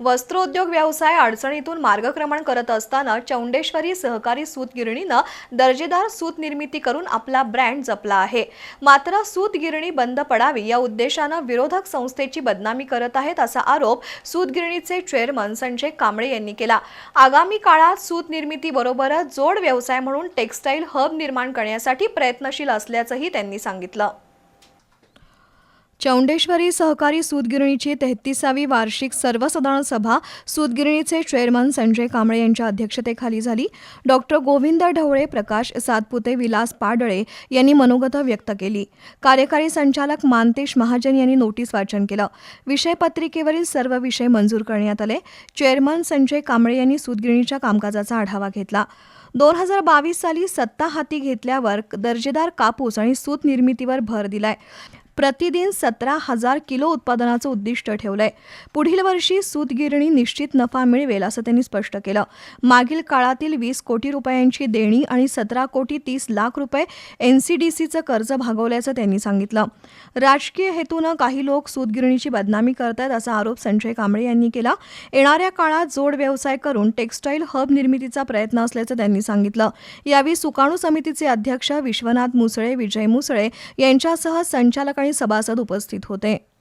वस्त्रोद्योग व्यवसाय अडचणीतून मार्गक्रमण करत असताना चौंडेश्वरी सहकारी सूत गिरणीनं दर्जेदार सूत निर्मिती करून आपला ब्रँड जपला आहे. मात्र सूत गिरणी बंद पडावी या उद्देशानं विरोधक संस्थेची बदनामी करत आहेत असा आरोप सूत गिरणीचे चेअरमन संजय कांबळे यांनी केला. आगामी काळात सूत निर्मितीबरोबरच जोड व्यवसाय म्हणून टेक्स्टाईल हब निर्माण करण्यासाठी प्रयत्नशील असल्याचंही त्यांनी सांगितलं. चौंडेश्वरी सहकारी सूतगिरणीची तेहतीसावी वार्षिक सर्वसाधारण सभा सूतगिरणीचे चेअरमन संजय कांबळे यांच्या अध्यक्षतेखाली झाली. डॉक्टर गोविंद ढवळे प्रकाश सातपुते विलास पाडळे यांनी मनोगत व्यक्त केली. कार्यकारी संचालक मानतेश महाजन यांनी नोटीस वाचन केलं. विषयपत्रिकेवरील सर्व विषय मंजूर करण्यात आले. चेअरमन संजय कांबळे यांनी सूतगिरणीच्या कामकाजाचा आढावा घेतला. दोन हजार बावीस साली सत्ता हाती घेतल्यावर दर्जेदार कापूस आणि सूत निर्मितीवर भर दिलाय. प्रतिदिन सतरा हजार किलो उत्पादनाचं उद्दिष्ट ठेवलंय. पुढील वर्षी सूतगिरणी निश्चित नफा मिळवेल असं त्यांनी स्पष्ट केलं. मागील काळातील वीस कोटी रुपयांची देणी आणि सतरा कोटी तीस लाख रुपये एन सी डी सीचं कर्ज भागवल्याचं त्यांनी सांगितलं. राजकीय हेतूनं काही लोक सूतगिरणीची बदनामी करतात असा आरोप संजय कांबळे यांनी केला. येणाऱ्या काळात जोड व्यवसाय करून टेक्स्टाईल हब निर्मितीचा प्रयत्न असल्याचं त्यांनी सांगितलं. यावेळी सुकाणू समितीचे अध्यक्ष विश्वनाथ मुसळे विजय मुसळे यांच्यासह संचालक सभासद उपस्थित होते.